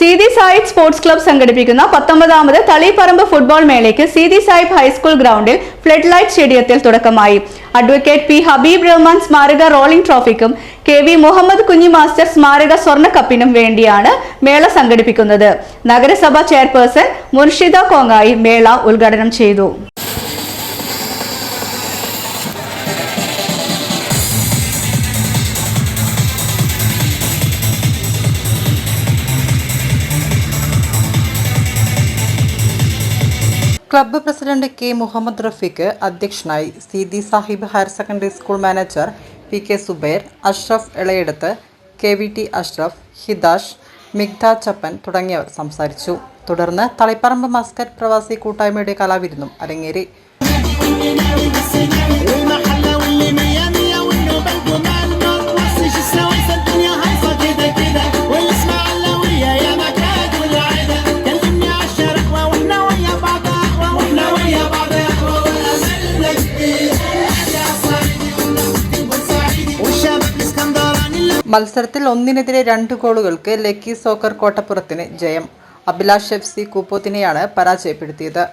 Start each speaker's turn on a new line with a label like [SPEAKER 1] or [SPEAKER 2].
[SPEAKER 1] Seethi Sahib sports club സംഘടിപ്പിക്കുന്ന പത്തൊമ്പതാമത് Taliparamba football മേളയ്ക്ക് Seethi Sahib high school ഗ്രൗണ്ടിൽ ഫ്ലഡ് ലൈറ്റ് സ്റ്റേഡിയത്തിൽ തുടക്കമായി. Advocate P. ഹബീബ് റഹ്മാൻ സ്മാരക rolling ട്രോഫിക്കും K. V. Muhammad Kunhi master സ്മാരക സ്വർണക്കപ്പിനും വേണ്ടിയാണ് മേള സംഘടിപ്പിക്കുന്നത്. നഗരസഭ ചെയർപേഴ്സൺ മുർഷിദ കോങ്ങായി മേള ഉദ്ഘാടനം ചെയ്തു.
[SPEAKER 2] Club president K Muhammad Rafeeq അധ്യക്ഷനായി Seethi Sahib higher secondary school manager P K Subair Ashraf ഇളയെടുത്ത് K V T Ashraf Hidash Migdha Chappan തുടങ്ങിയവർ സംസാരിച്ചു. തുടർന്ന് തളിപ്പറമ്പ് മസ്കറ്റ് പ്രവാസി കൂട്ടായ്മയുടെ കലാവിരുന്നും അരങ്ങേറി. മത്സരത്തിൽ ഒന്നിനെതിരെ രണ്ട് ഗോളുകൾക്ക് ലക്കി സോക്കർ കോട്ടപ്പുറത്തിന് ജയം. അഭിലാഷ് എഫ് സി കൂപ്പോത്തിനെയാണ് പരാജയപ്പെടുത്തിയത്.